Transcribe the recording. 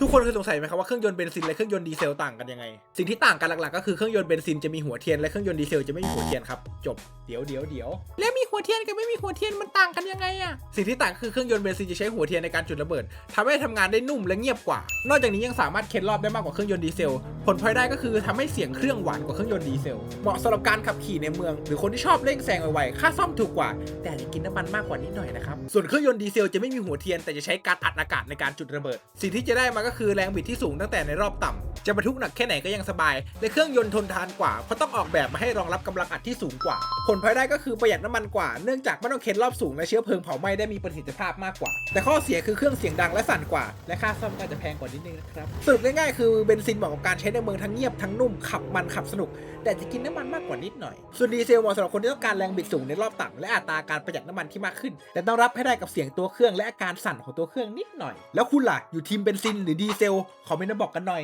ทุกคนเคยสงสัยไหมครับว่าเครื่องยนต์เบนซินและเครื่องยนต์ดีเซลต่างกันยังไง สิ่งที่ต่างกันหลักๆ ก็คือเครื่องยนต์เบนซินจะมีหัวเทียนและเครื่องยนต์ดีเซลจะไม่มีหัวเทียนครับจบเดี๋ยวเดี๋ยวเดี๋ยวแล้วมีหัวเทียนกับไม่มีหัวเทียนมันต่างกันยังไงอะสิ่งที่ต่างคือเครื่องยนต์เบนซินจะใช้หัวเทียนในการจุดระเบิดทำให้ทำงานได้นุ่มและเงียบกว่า นอกจากนี้ยังสามารถเค้นรอบได้มากกว่าเครื่องยนต์ดีเซล ผลพลอยได้ก็คือทำให้เสียงเครื่องหวานกว่าเครื่องยนต์ดีเซล เหมาะสำหรับการขับขี่ในเมือง หรือคนที่ชอบเร่งแซงไวๆค่าซ่อมถูกกว่า แต่จะกินน้ำมันมากกว่านิดหน่อยนะครับส่วนเครื่องยนต์ดีเซลจะไม่มีหัวเทียนแต่จะใช้การอัดอากาศในการจุดระเบิด สิ่งที่จะได้มาก็คือแรงบิดที่สูงตั้งแต่ในรอบต่ำจะบรรทุกหนักแค่ไหนก็ยังสบาย และเครื่องยนต์ทนทานกว่า เพราะต้องออกแบบมาให้รองรับกำลังอัดที่สูงกว่า ผลพลอยได้ก็คือประหยัดน้ำมันกว่า เนื่องจากไม่ต้องเค้นรอบสูงและเชื้อเพลิงเผาไหม้ได้มีประสิทธิภาพมากกว่า แต่ข้อเสียคือเครื่องเสียงดังและสั่นกว่า และค่าซ่อมก็จจะแพงกว่านิดนึงนะครับสรุปง่ายๆคือเบนซินเหมาะกับการใช้ในเมืองทั้งเงียบทั้งนุ่มขับมันขับสนุก แต่จะกินน้ำมันมากกว่านิดหน่อยส่วนดีเซลเหมาะสำหรับคนที่ต้องการแรงบิดสูงในรอบต่ำและอัตราการประหยัดน้ำมันที่มากขึ้น แต่ต้องรับให้ได้กับเสียงตัวเครื่องและอาการสั่นของตัวเครื่องนิดหน่อย แล้วคุณล่ะอยู่ทีมเบนซินหรือดีเซลคอมเมนต์มาบอกกันหน่อย